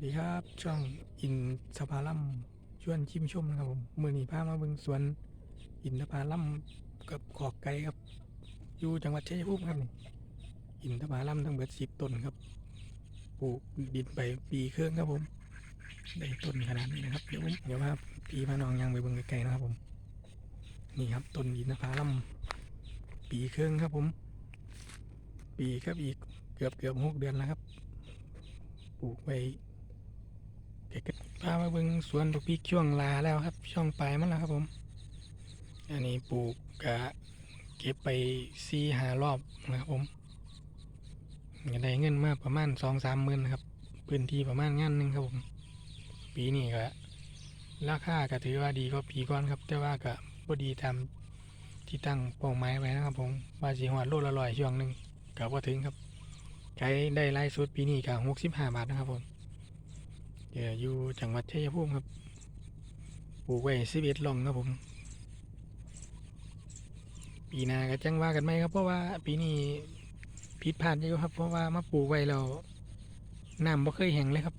วัสดีครับ ช่องอินสภาลัมชวนชิมชมนะครับผมมือนี้พามาเบิงสวน อินทผาลัมกับขอกไก่ครับ อยู่จังหวัดชัยภูมิครับนี่อินทผาลัมทั้งเบิดสิบต้นครับปลูกดินไปปีเครึ่องครับผมได้ต้นขนาดนี้นะครับเดี๋ยวผมเดี๋ยวพาพี่พานองยังไปเบิงไกลๆนะครับผม นี่ครับต้นอินทผาลัมปีเครึ่องครับผม ปีครับอีกเกือบเกือบหกเดือนแล้วครับปลูกไป พามาเบิงสวนบักพริกช่วงลาแล้วครับ ช่วงปลายมันแล้วครับผม อันนี้ปลูกกะเก็บไปสี่หารอบนะครับผมได้เงินมาประมาณสองสามหมื่นครับ พื้นที่ประมาณงานหนึ่งครับผม ปีนี้ก็ราคาก็ถือว่าดีกว่าปีก่อนครับ แต่ว่าก็บ่ดีตามที่ตั้งเป้าหมายไว้นะครับผมว่าสิฮอดโลละร้อยช่วงหนึ่งก็บ่ถึงครับขายได้ไล่สุดปีนี้ก็หกสิบห้าบาทนะครับผม เดี๋ยวอยู่จังหวัดชัยภูมิครับ ปลูกไว้สิบเอ็ดลองครับผม ปีหน้าก็จังว่ากันไหมครับเพราะว่าปีนี้ผิดพลาดเยอะครับ เพราะว่ามาปลูกไว้แล้วน้ำบ่เคยแห้งเลยครับ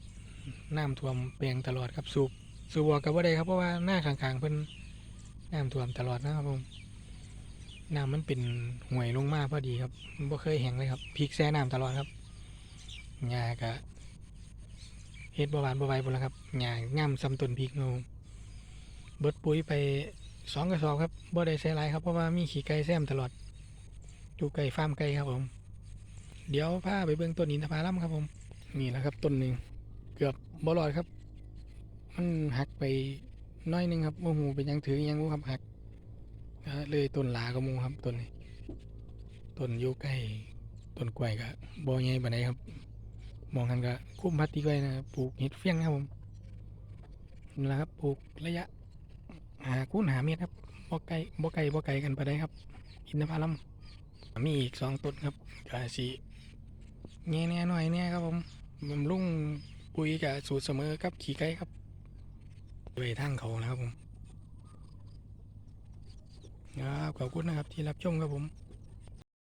น้ำท่วมแปลงตลอดครับสูบสูบออกกับว่าได้ครับเพราะว่าหน้าข้างๆเพิ่นน้ำท่วมตลอดนะครับผมน้ำมันเป็นห่วยลงมากพอดีครับมันบ่เคยแห้งเลยครับพริกแซ่น้ำตลอดครับหญ้ากะ เฮ็ดบหวานบ่ไหวพุ่นละครับหญ้าง่ำซ้ำต้นพริกเนาเบิดปุ๋ยไปสองกระสอบครับบ่ได้ใส่หลายครับเพราะว่ามีขี้ไก่แซมตลอดอยู่ไก่ฟาร์มไก่ครับผม เดี๋ยวพาไปเบิ่งต้นอินทผลัมครับผม นี่แหละครับต้นหนึ่งเกือบบ่รอดครับ มันหักไปน้อยหนึงครับโอ้โหเป็นหยังถือหยังบ่ครับหักเลยต้นหลากระมูครับต้นนี้ต้นอยูใกล้ต้นกล้วยก็บ่ใหญ่ปานใดครับ มองกันก็คุ้มพัดตีไว้นะปลูกเห็ดเฟี้ยงนะครับผมนี่แหละครับปลูกระยะหาคูณหาเมตรครับบ่ไกลบ่ไกลบ่ไกลกันไปได้ครับ อินทผลัมมีอีกสองต้นครับก็สิแง่แน่หน่อยแน่ครับผมบำรุงปุ๋ยกับสูตรเสมอกับขี่ไก่ครับไปทางเขานะครับผมครับขอบคุณนะครับที่รับชมครับผม